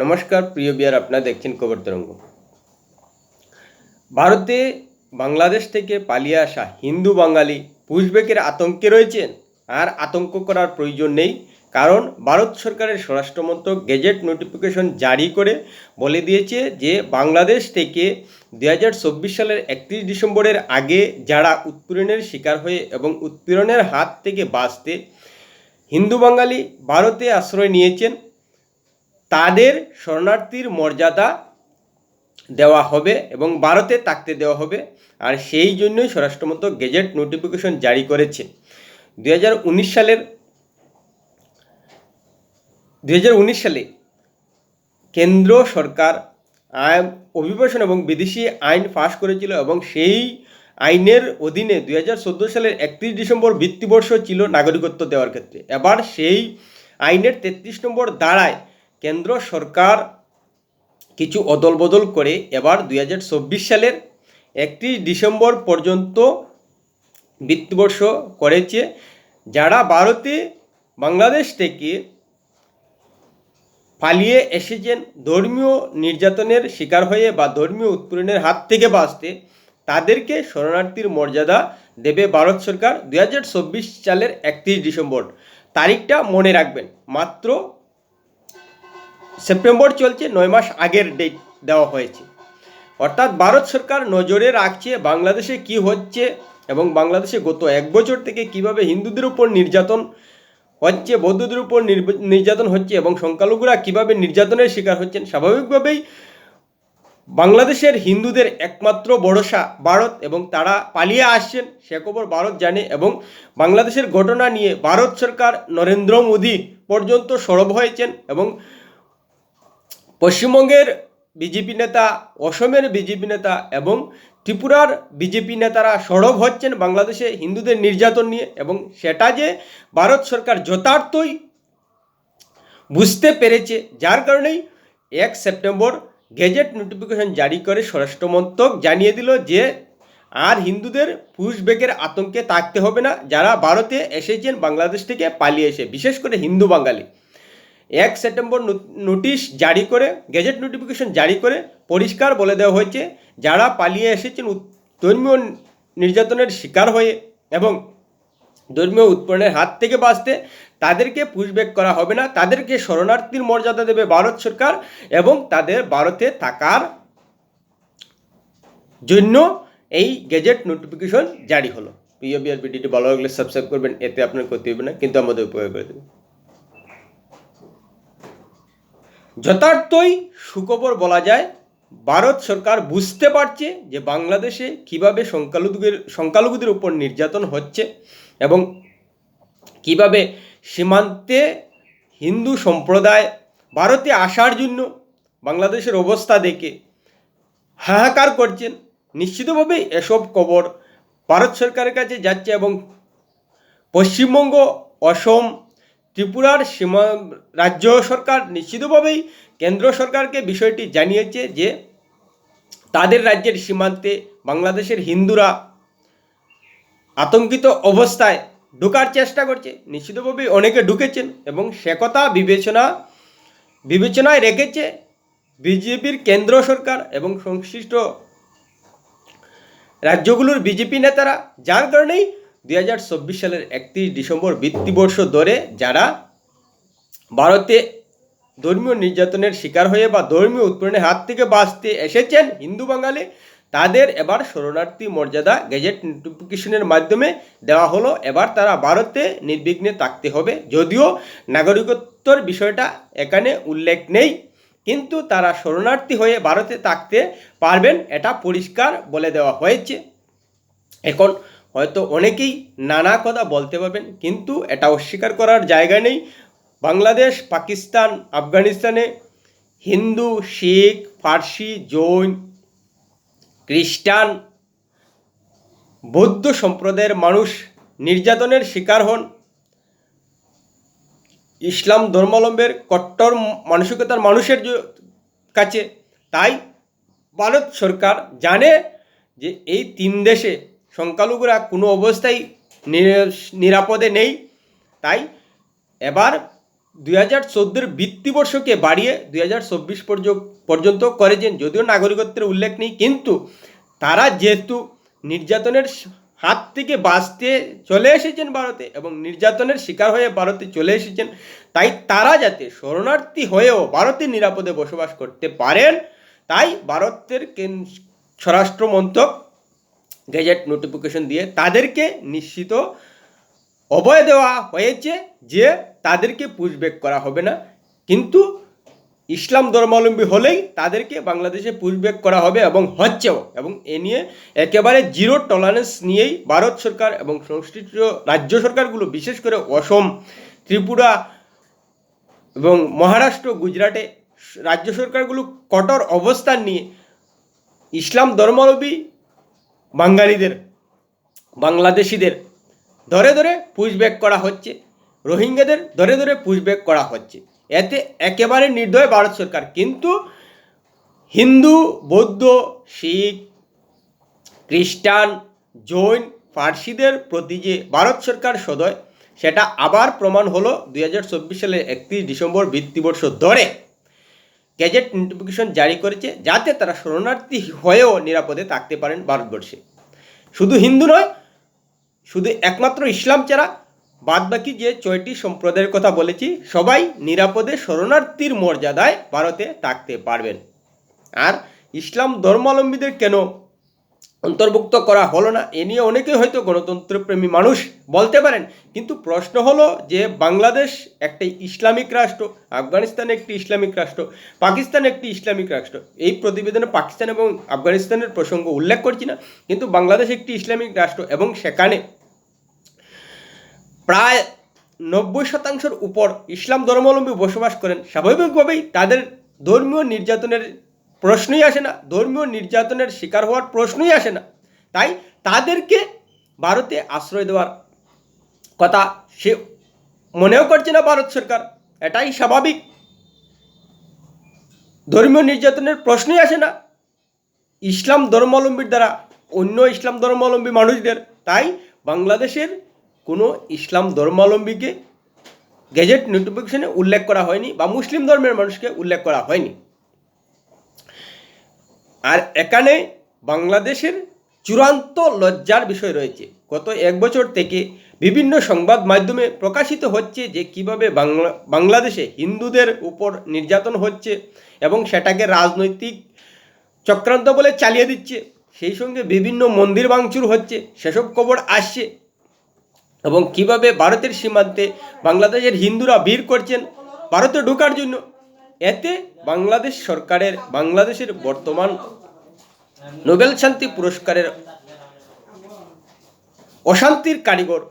নমস্কার, প্রিয় বিয়ার, আপনারা দেখছেন খবর তরঙ্গ। ভারতে বাংলাদেশ থেকে পালিয়ে আসা হিন্দু বাঙালি পুশবেকের আতঙ্কে রয়েছেন। আর আতঙ্ক করার প্রয়োজন নেই, কারণ ভারত সরকারের স্বরাষ্ট্রমন্ত্রক গেজেট নোটিফিকেশন জারি করে বলে দিয়েছে যে, বাংলাদেশ থেকে দু হাজার চব্বিশ সালের একত্রিশ ডিসেম্বরের আগে যারা উৎপীড়নের শিকার হয়ে এবং উৎপীড়নের হাত থেকে বাঁচতে হিন্দু বাঙালি ভারতে আশ্রয় নিয়েছেন তাদের শরণার্থীর মর্যাদা দেওয়া হবে এবং ভারতে থাকতে দেওয়া হবে। আর সেই জন্যই স্বরাষ্ট্রমন্ত্রক গেজেট নোটিফিকেশন জারি করেছে। দু হাজার উনিশ সালের দু হাজার উনিশ সালে কেন্দ্র সরকার অভিবাসন এবং বিদেশি আইন পাশ করেছিল এবং সেই আইনের অধীনে দুই হাজার চোদ্দ সালের একত্রিশ ডিসেম্বর ভিত্তিবর্ষ ছিল নাগরিকত্ব দেওয়ার ক্ষেত্রে। এবার সেই আইনের তেত্রিশ নম্বর দ্বারায় কেন্দ্র সরকার কিছু অদল বদল করে এবার দু হাজার চব্বিশ সালের একত্রিশ ডিসেম্বর পর্যন্ত বৃত্তিবর্ষ করেছে, যারা ভারতে বাংলাদেশ থেকে পালিয়ে এসেছেন। ধর্মীয় নির্যাতনের শিকার হয়ে বা ধর্মীয় উৎপীড়নের হাত থেকে বাঁচতে তাদেরকে শরণার্থীর মর্যাদা দেবে ভারত সরকার দুই হাজার চব্বিশ সালের একত্রিশ ডিসেম্বর। তারিখটা মনে রাখবেন, মাত্র সেপ্টেম্বর চলছে, নয় মাস আগের ডেট দেওয়া হয়েছে। অর্থাৎ ভারত সরকার নজরে রাখছে বাংলাদেশে কি হচ্ছে এবং বাংলাদেশে গত এক বছর থেকে কীভাবে হিন্দুদের উপর নির্যাতন হচ্ছে, বৌদ্ধদের উপর নির্যাতন হচ্ছে এবং সংখ্যালঘুরা কীভাবে নির্যাতনের শিকার হচ্ছেন, স্বাভাবিকভাবেই বাংলাদেশের হিন্দুদের একমাত্র ভরসা ভারত এবং তারা পালিয়ে আসছেন, সে খবর ভারত জানে এবং বাংলাদেশের ঘটনা নিয়ে ভারত সরকার নরেন্দ্র মোদী পর্যন্ত সরব হয়েছেন এবং পশ্চিমবঙ্গের বিজেপি নেতা, অসমের বিজেপি নেতা এবং ত্রিপুরার বিজেপি নেতারা সরব হচ্ছেন বাংলাদেশে হিন্দুদের নির্যাতন নিয়ে এবং সেটা যে ভারত সরকার যথার্থই বুঝতে পেরেছে, যার কারণেই এক সেপ্টেম্বর গেজেট নোটিফিকেশন জারি করে স্বরাষ্ট্র মন্ত্রক জানিয়ে দিল যে আর হিন্দুদের পুশবেকের আতঙ্কে থাকতে হবে না, যারা ভারতে এসেছেন বাংলাদেশ থেকে পালিয়ে এসে, বিশেষ করে হিন্দু বাঙালি। এক সেপ্টেম্বর নোটিশ জারি করে, গেজেট নোটিফিকেশন জারি করে পরিষ্কার বলে দেওয়া হয়েছে, যারা পালিয়ে এসেছেন ধর্মীয় নির্যাতনের শিকার হয়ে এবং ধর্মীয় উৎপন্নের হাত থেকে বাঁচতে, তাদেরকে পুশব্যাক করা হবে না। তাদেরকে শরণার্থীর মর্যাদা দেবে ভারত সরকার এবং তাদের ভারতে থাকার জন্য এই গেজেট নোটিফিকেশন জারি হলো। প্রিয় বিআর ভিডিওটি ভালো লাগলে সাবস্ক্রাইব করবেন, এতে আপনার ক্ষতি হবে না, কিন্তু আমাদের উপকার করে দেবে। যথার্থই সুখবর বলা যায়, ভারত সরকার বুঝতে পারছে যে বাংলাদেশে কীভাবে সংখ্যালঘুদের সংখ্যালঘুদের উপর নির্যাতন হচ্ছে এবং কীভাবে সীমান্তে হিন্দু সম্প্রদায় ভারতে আসার জন্য বাংলাদেশের অবস্থা দেখে হাহাকার করছেন। নিশ্চিতভাবে এসব খবর ভারত সরকারের কাছে যাচ্ছে এবং পশ্চিমবঙ্গ, অসম ত্রিপুরার সীমা, রাজ্য সরকার নিশ্চিতভাবেই কেন্দ্র সরকারকে বিষয়টি জানিয়েছে যে তাদের রাজ্যের সীমান্তে বাংলাদেশের হিন্দুরা আতঙ্কিত অবস্থায় ঢোকার চেষ্টা করছে। নিশ্চিতভাবেই অনেকে ঢুকেছেন এবং সে কথা বিবেচনা, বিবেচনায় রেখেছে বিজেপির কেন্দ্র সরকার এবং সংশ্লিষ্ট রাজ্যগুলোর বিজেপি নেতারা। যার কারণেই দুই হাজার চব্বিশ সালের একত্রিশ ডিসেম্বর বৃত্তিবর্ষ ধরে যারা ভারতে ধর্মীয় নির্যাতনের শিকার হয়ে বা ধর্মীয় উৎপীড়নের হাত থেকে বাঁচতে এসেছেন হিন্দু বাঙালি, তাদের এবার শরণার্থী মর্যাদা গেজেট নোটিফিকেশনের মাধ্যমে দেওয়া হলো। এবার তারা ভারতে নির্বিঘ্নে থাকতে হবে। যদিও নাগরিকত্বর বিষয়টা এখানে উল্লেখ নেই, কিন্তু তারা শরণার্থী হয়ে ভারতে থাকতে পারবেন, এটা পরিষ্কার বলে দেওয়া হয়েছে। এখন হয়তো অনেকেই নানা কথা বলতে পারবেন, কিন্তু এটা অস্বীকার করার জায়গা নেই। বাংলাদেশ, পাকিস্তান, আফগানিস্তানে হিন্দু, শিখ, ফার্সি, জৈন, খ্রিস্টান, বৌদ্ধ সম্প্রদায়ের মানুষ নির্যাতনের শিকার হন। ইসলাম ধর্মাবলম্বের কট্টর মানসিকতার মানুষের কাছে। তাই ভারত সরকার জানে যে এই তিন দেশে সংখ্যালঘুরা কোনো অবস্থায় নিরাপদে নেই। তাই এবার দুই হাজার চোদ্দোর বৃত্তিবর্ষকে বাড়িয়ে দুই হাজার চব্বিশ পর্যন্ত করেছেন। যদিও নাগরিকত্বের উল্লেখ নেই, কিন্তু তারা যেহেতু নির্যাতনের হাত থেকে বাঁচতে চলে এসেছেন ভারতে এবং নির্যাতনের শিকার হয়ে ভারতে চলে এসেছেন, তাই তারা যাতে শরণার্থী হয়েও ভারতে নিরাপদে বসবাস করতে পারেন, তাই ভারতের স্বরাষ্ট্র মন্ত্রক গেজেট নোটিফিকেশন দিয়ে তাদেরকে নিশ্চিত অবয় দেওয়া হয়েছে যে তাদেরকে পুশব্যাক করা হবে না। কিন্তু ইসলাম ধর্মাবলম্বী হলেই তাদেরকে বাংলাদেশে পুশব্যাক করা হবে এবং হচ্ছেও। এবং এ নিয়ে একেবারে জিরো টলারেন্স নিয়েই ভারত সরকার এবং সংশ্লিষ্ট রাজ্য সরকারগুলো বিশেষ করে অসম, ত্রিপুরা এবং মহারাষ্ট্র, গুজরাটে রাজ্য সরকারগুলো কঠোর অবস্থান নিয়ে ইসলাম ধর্মাবলম্বী বাঙালিদের, বাংলাদেশিদের ধরে ধরে পুশব্যাক করা হচ্ছে। রোহিঙ্গাদের ধরে ধরে পুশব্যাক করা হচ্ছে। এতে একেবারে নির্দয় ভারত সরকার। কিন্তু হিন্দু, বৌদ্ধ, শিখ, খ্রিস্টান, জৈন, ফার্সিদের প্রতি যে ভারত সরকার সদয়, সেটা আবার প্রমাণ হলো দুই হাজার চব্বিশ সালের একত্রিশ ডিসেম্বর বৃত্তিবর্ষ ধরে। গ্যাজেট নোটিফিকেশন জারি করেছে যাতে তারা শরণার্থী হয়েও নিরাপদে থাকতে পারেন ভারতবর্ষে। শুধু হিন্দু নয়, শুধু একমাত্র ইসলাম ছাড়া বাদবাকি যে ছয়টি সম্প্রদায়ের কথা বলেছি, সবাই নিরাপদে শরণার্থীর মর্যাদায় ভারতে থাকতে পারবেন। আর ইসলাম ধর্মাবলম্বীদের কেন অন্তর্ভুক্ত করা হলো না, এ নিয়ে অনেকেই হয়তো গণতন্ত্রপ্রেমী মানুষ বলতে পারেন। কিন্তু প্রশ্ন হলো যে বাংলাদেশ একটি ইসলামিক রাষ্ট্র, আফগানিস্তান একটি ইসলামিক রাষ্ট্র, পাকিস্তান একটি ইসলামিক রাষ্ট্র। এই প্রতিবেদনে পাকিস্তান এবং আফগানিস্তানের প্রসঙ্গ উল্লেখ করছি না, কিন্তু বাংলাদেশ একটি ইসলামিক রাষ্ট্র এবং সেখানে প্রায় নব্বই শতাংশের উপর ইসলাম ধর্মাবলম্বী বসবাস করেন। স্বাভাবিকভাবেই তাদের ধর্মীয় নির্যাতনের প্রশ্নই আসে না। ধর্মীয় নির্যাতনের শিকার হওয়ার প্রশ্নই আসে না। তাই তাদেরকে ভারতে আশ্রয় দেওয়ার কথা সে মনেও করছে না ভারত সরকার। এটাই স্বাভাবিক। ধর্মীয় নির্যাতনের প্রশ্নই আসে না। ইসলাম ধর্মাবলম্বীর দ্বারা অন্য ইসলাম ধর্মাবলম্বী মানুষদের। তাই বাংলাদেশের কোনো ইসলাম ধর্মাবলম্বীকে গেজেট নোটিফিকেশনে উল্লেখ করা হয়নি বা মুসলিম ধর্মের মানুষকে উল্লেখ করা হয়নি। আর এখানে বাংলাদেশের চূড়ান্ত লজ্জার বিষয় রয়েছে। গত এক বছর থেকে বিভিন্ন সংবাদ মাধ্যমে প্রকাশিত হচ্ছে যে কীভাবে বাংলা, বাংলাদেশে হিন্দুদের উপর নির্যাতন হচ্ছে এবং সেটাকে রাজনৈতিক চক্রান্ত বলে চালিয়ে দিচ্ছে। সেই সঙ্গে বিভিন্ন মন্দির ভাঙচুর হচ্ছে, সেসব খবর আসছে এবং কীভাবে ভারতের সীমান্তে বাংলাদেশের হিন্দুরা ভিড় করছেন, ভারতে ঢোকার জন্য এতে বাংলাদেশ সরকারের, বাংলাদেশের বর্তমান নোবেল শান্তি পুরস্কারের অশান্তির কারিগর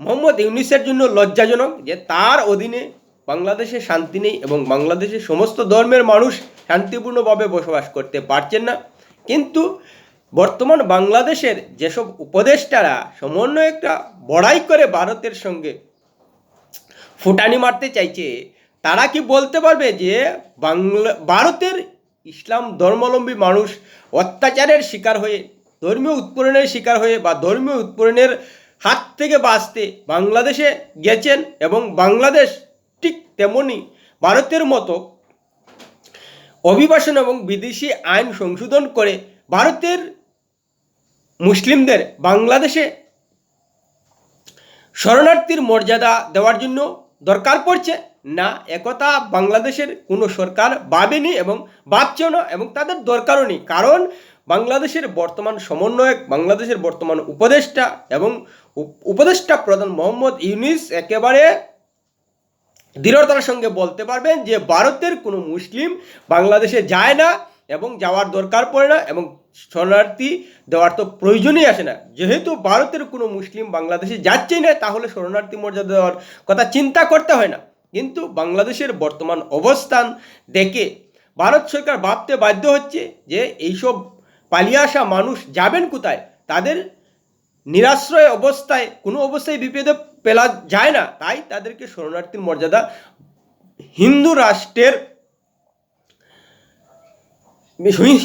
মোহাম্মদ ইউনিসের জন্য লজ্জাজনক যে তার অধীনে বাংলাদেশে শান্তি নেই এবং বাংলাদেশের সমস্ত ধর্মের মানুষ শান্তিপূর্ণভাবে বসবাস করতে পারছেন না। কিন্তু বর্তমান বাংলাদেশের যেসব উপদেষ্টারা সমন্বয় একটা বড়াই করে ভারতের সঙ্গে ফুটানি মারতে চাইছে তারা কি বলতে পারবে যে বাংলা, ভারতের ইসলাম ধর্মাবলম্বী মানুষ অত্যাচারের শিকার হয়ে, ধর্মীয় উৎপীড়নের শিকার হয়ে বা ধর্মীয় উৎপীড়নের হাত থেকে বাঁচতে বাংলাদেশে গেছেন এবং বাংলাদেশ ঠিক তেমনি ভারতের মতো অভিবাসন এবং বিদেশি আইন সংশোধন করে ভারতের মুসলিমদের বাংলাদেশে শরণার্থীর মর্যাদা দেওয়ার জন্য দরকার পড়ছে। না, একথা বাংলাদেশের কোনো সরকার ভাবেনি এবং ভাবছেও না এবং তাদের দরকারও নেই। কারণ বাংলাদেশের বর্তমান সমন্বয়ক, বাংলাদেশের বর্তমান উপদেষ্টা এবং উপ- উপদেষ্টা প্রধান মোহাম্মদ ইউনিস একেবারে দৃঢ়তার সঙ্গে বলতে পারবেন যে, ভারতের কোনো মুসলিম বাংলাদেশে যায় না এবং যাওয়ার দরকার পড়ে না এবং শরণার্থী দেওয়ার তো প্রয়োজনই আসে না। যেহেতু ভারতের কোনো মুসলিম বাংলাদেশে যাচ্ছেই না, তাহলে শরণার্থী মর্যাদা দেওয়ার কথা চিন্তা করতে হয় না। কিন্তু বাংলাদেশের বর্তমান অবস্থান দেখে ভারত সরকার ভাবতে বাধ্য হচ্ছে যে এইসব পালিয়ে আসা মানুষ যাবেন কোথায়? তাদের নিরাশ্রয় অবস্থায় কোনো অবস্থায় বিপদে পেলা যায় না। তাই তাদেরকে শরণার্থীর মর্যাদা হিন্দু রাষ্ট্রের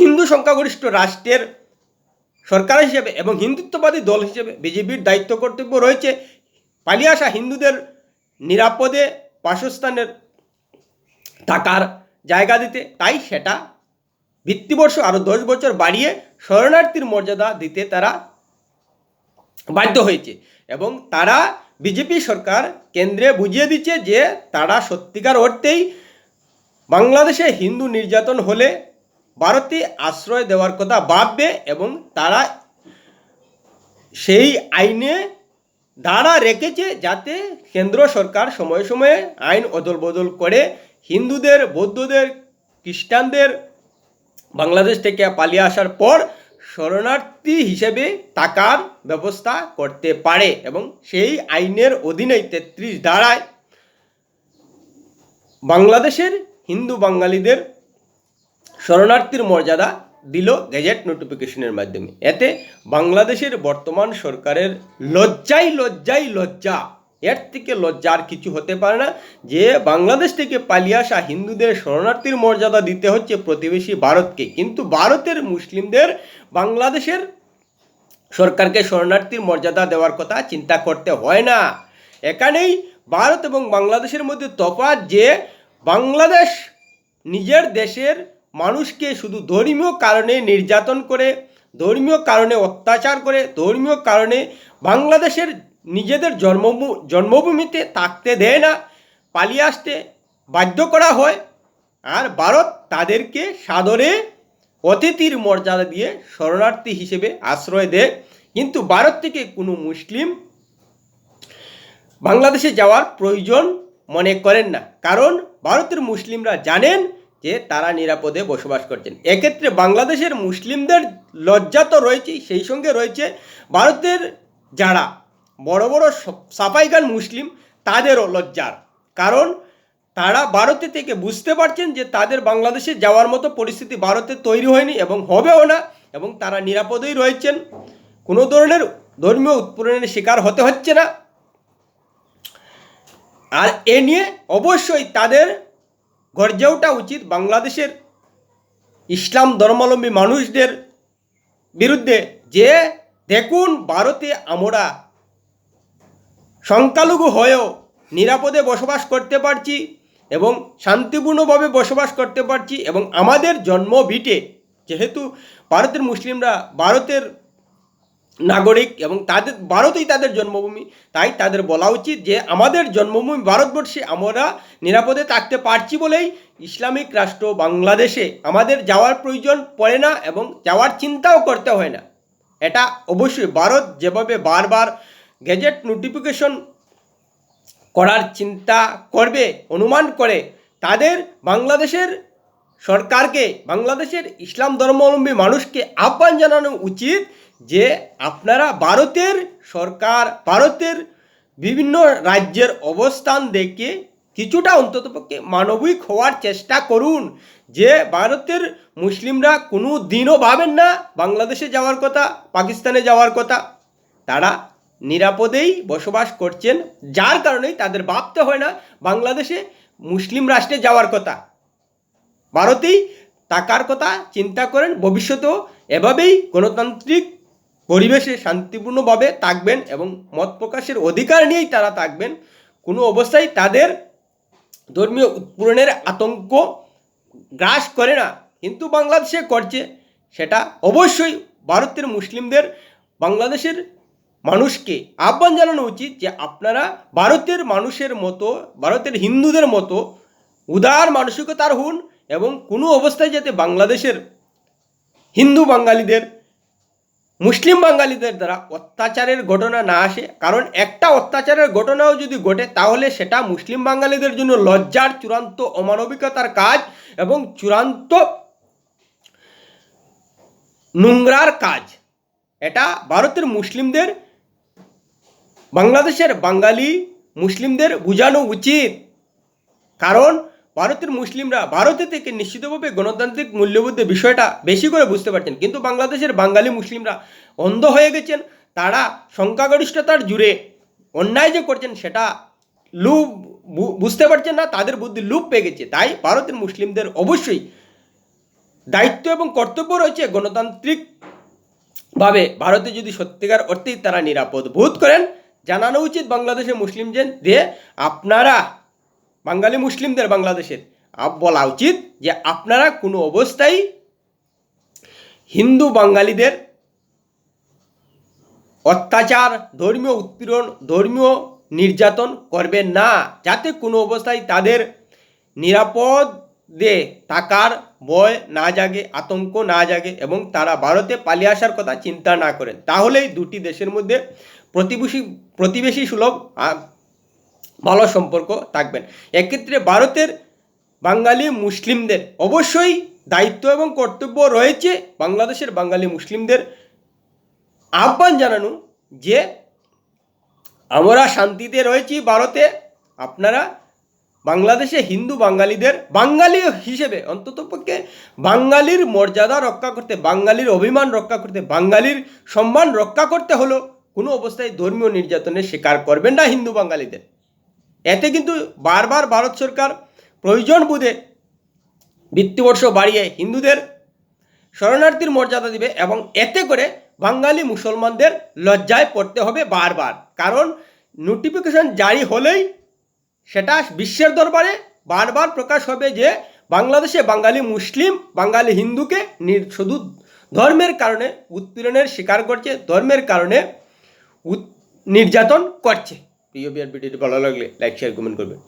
হিন্দু সংখ্যাগরিষ্ঠ রাষ্ট্রের সরকার হিসেবে এবং হিন্দুত্ববাদী দল হিসেবে বিজেপির দায়িত্ব কর্তব্য রয়েছে। পালিয়ে আসা হিন্দুদের নিরাপদে বাসস্থানের থাকার জায়গা দিতে, তাই সেটা ভিত্তিবর্ষ আরও দশ বছর বাড়িয়ে শরণার্থীর মর্যাদা দিতে তারা বাধ্য হয়েছে। এবং তারা বিজেপি সরকার কেন্দ্রে বুঝিয়ে দিচ্ছে যে তারা সত্যিকার অর্থেই বাংলাদেশে হিন্দু নির্যাতন হলে ভারতে আশ্রয় দেওয়ার কথা ভাববে এবং তারা সেই আইনে ধারা রেখেছে যাতে কেন্দ্র সরকার সময়ে সময়ে আইন অদল বদল করে হিন্দুদের, বৌদ্ধদের, খ্রিস্টানদের বাংলাদেশ থেকে পালিয়ে আসার পর শরণার্থী হিসেবে টাকার ব্যবস্থা করতে পারে এবং সেই আইনের অধীনে তেত্রিশ ধারায় বাংলাদেশের হিন্দু বাঙালিদের শরণার্থীর মর্যাদা দিল গেজেট নোটিফিকেশনের মাধ্যমে। এতে বাংলাদেশের বর্তমান সরকারের লজ্জাই লজ্জাই লজ্জা। এর থেকে লজ্জা আর কিছু হতে পারে না। যে বাংলাদেশ থেকে পালিয়ে আসা হিন্দুদের শরণার্থীর মর্যাদা দিতে হচ্ছে প্রতিবেশী ভারতকে। কিন্তু ভারতের মুসলিমদের বাংলাদেশের সরকারকে শরণার্থীর মর্যাদা দেওয়ার কথা চিন্তা করতে হয় না। এখানেই ভারত এবং বাংলাদেশের মধ্যে তফাৎ যে বাংলাদেশ নিজের দেশের মানুষকে শুধু ধর্মীয় কারণে নির্যাতন করে, ধর্মীয় কারণে অত্যাচার করে, ধর্মীয় কারণে বাংলাদেশের নিজেদের জন্মভূ, জন্মভূমিতে থাকতে দেয় না, পালিয়ে আসতে বাধ্য করা হয়। আর ভারত তাদেরকে সাদরে অতিথির মর্যাদা দিয়ে শরণার্থী হিসেবে আশ্রয় দেয়। কিন্তু ভারত থেকে কোনো মুসলিম বাংলাদেশে যাওয়ার প্রয়োজন মনে করেন না। কারণ ভারতের মুসলিমরা জানেন যে তারা নিরাপদে বসবাস করছেন। এক্ষেত্রে বাংলাদেশের মুসলিমদের লজ্জা তো রয়েছেই, সেই সঙ্গে রয়েছে ভারতের যারা বড় বড় সাফাইগান মুসলিম, তাদেরও লজ্জার। কারণ তারা ভারতে থেকে বুঝতে পারছেন যে তাদের বাংলাদেশে যাওয়ার মতো পরিস্থিতি ভারতে তৈরি হয়নি এবং হবেও না এবং তারা নিরাপদেই রয়েছেন। কোনো ধরনের ধর্মীয় উৎপীড়নের শিকার হতে হচ্ছে না। আর এ নিয়ে অবশ্যই তাদের গর্জে ওঠা উচিত বাংলাদেশের ইসলাম ধর্মাবলম্বী মানুষদের বিরুদ্ধে যে দেখুন ভারতে আমরা সংখ্যালঘু হয়েও নিরাপদে বসবাস করতে পারছি এবং শান্তিপূর্ণভাবে বসবাস করতে পারছি এবং আমাদের জন্ম ভিটে, যেহেতু ভারতের মুসলিমরা ভারতের নাগরিক এবং তাদের, ভারতেই তাদের জন্মভূমি। তাই তাদের বলা উচিত যে, আমাদের জন্মভূমি ভারতবর্ষে আমরা নিরাপদে থাকতে পারছি বলেই ইসলামিক রাষ্ট্র বাংলাদেশে আমাদের যাওয়ার প্রয়োজন পড়ে না এবং যাওয়ার চিন্তাও করতে হয় না। এটা অবশ্যই ভারত যেভাবে বারবার গেজেট নোটিফিকেশন করার চিন্তা করবে, অনুমান করে, তাদের বাংলাদেশের সরকারকে, বাংলাদেশের ইসলাম ধর্মাবলম্বী মানুষকে আহ্বান জানানো উচিত যে আপনারা ভারতের সরকার, ভারতের বিভিন্ন রাজ্যের অবস্থান দেখে কিছুটা অন্ততপক্ষে মানবিক হওয়ার চেষ্টা করুন। যে ভারতের মুসলিমরা কোনো দিনও ভাবেন না বাংলাদেশে যাওয়ার কথা, পাকিস্তানে যাওয়ার কথা। তারা নিরাপদেই বসবাস করছেন, যার কারণেই তাদের ভাবতে হয় না বাংলাদেশে মুসলিম রাষ্ট্রে যাওয়ার কথা। ভারতেই থাকার কথা চিন্তা করেন, ভবিষ্যতেও এভাবেই গণতান্ত্রিক পরিবেশে শান্তিপূর্ণভাবে থাকবেন এবং মত প্রকাশের অধিকার নিয়েই তারা থাকবেন, কোনো অবস্থায় তাদের ধর্মীয় উৎপূরণের আতঙ্ক গ্রাস করে না। কিন্তু বাংলাদেশে করছে, সেটা অবশ্যই ভারতের মুসলিমদের, বাংলাদেশের মানুষকে আহ্বান জানানো উচিত যে আপনারা ভারতের মানুষের মতো, ভারতের হিন্দুদের মতো উদার মানসিকতার হন এবং কোনো অবস্থায় যাতে বাংলাদেশের হিন্দু বাঙালিদের মুসলিম বাঙালিদের দ্বারা অত্যাচারের ঘটনা না আসে, কারণ একটা অত্যাচারের ঘটনাও যদি ঘটে, তাহলে সেটা মুসলিম বাঙালিদের জন্য লজ্জার চূড়ান্ত অমানবিকতার কাজ এবং চূড়ান্ত নোংরার কাজ। এটা ভারতের মুসলিমদের, বাংলাদেশের বাঙালি মুসলিমদের বোঝানো উচিত। কারণ ভারতের মুসলিমরা ভারতে থেকে নিশ্চিতভাবে গণতান্ত্রিক মূল্যবোধের বিষয়টা বেশি করে বুঝতে পারছেন। কিন্তু বাংলাদেশের বাঙালি মুসলিমরা অন্ধ হয়ে গেছেন, তারা সংখ্যাগরিষ্ঠতার জুড়ে অন্যায় যে করছেন সেটা লুপ বুঝতে পারছেন না, তাদের বুদ্ধি লুপ পেয়ে গেছে। তাই ভারতের মুসলিমদের অবশ্যই দায়িত্ব এবং কর্তব্য রয়েছে গণতান্ত্রিক ভাবে। ভারতে যদি সত্যিকার অর্থেই তারা নিরাপদ বোধ করেন, জানানো উচিত বাংলাদেশের মুসলিমদের যে আপনারা বাঙালি মুসলিমদের বাংলাদেশের। বলা উচিত যে আপনারা কোনো অবস্থায় হিন্দু বাঙালিদের অত্যাচার, ধর্মীয় উৎপীড়ন, ধর্মীয় নির্যাতন করবেন না, যাতে কোনো অবস্থায় তাদের নিরাপদে থাকার ভয় না জাগে, আতঙ্ক না জাগে এবং তারা ভারতে পালিয়ে আসার কথা চিন্তা না করেন। তাহলেই দুটি দেশের মধ্যে প্রতিবেশী প্রতিবেশী সুলভ ভালো সম্পর্ক থাকবেন। এক্ষেত্রে ভারতের বাঙালি মুসলিমদের অবশ্যই দায়িত্ব এবং কর্তব্য রয়েছে বাংলাদেশের বাঙালি মুসলিমদের। আহ্বান জানানো যে আমরা শান্তিতে রয়েছি ভারতে, আপনারা বাংলাদেশে হিন্দু বাঙালিদের, বাঙালি হিসেবে অন্ততপক্ষে বাঙালির মর্যাদা রক্ষা করতে, বাঙালির অভিমান রক্ষা করতে, বাঙালির সম্মান রক্ষা করতে হলো কোনো অবস্থায় ধর্মীয় নির্যাতনের শিকার করবেন না হিন্দু বাঙালিদের। এতে কিন্তু বারবার ভারত সরকার প্রয়োজন বোধে বৃত্তিবর্ষ বাড়িয়ে হিন্দুদের শরণার্থীর মর্যাদা দিবে এবং এতে করে বাঙালি মুসলমানদের লজ্জায় পড়তে হবে বারবার। কারণ নোটিফিকেশন জারি হলেই সেটা বিশ্বের দরবারে বারবার প্রকাশ হবে যে বাংলাদেশে বাঙালি মুসলিম, বাঙালি হিন্দুকে শুধু ধর্মের কারণে উৎপীড়নের শিকার করছে, ধর্মের কারণে নির্যাতন করছে। প্রিয় বিয়ার ভিডিওটি ভালো লাগলে লাইক শেয়ার কমেন্ট করবেন।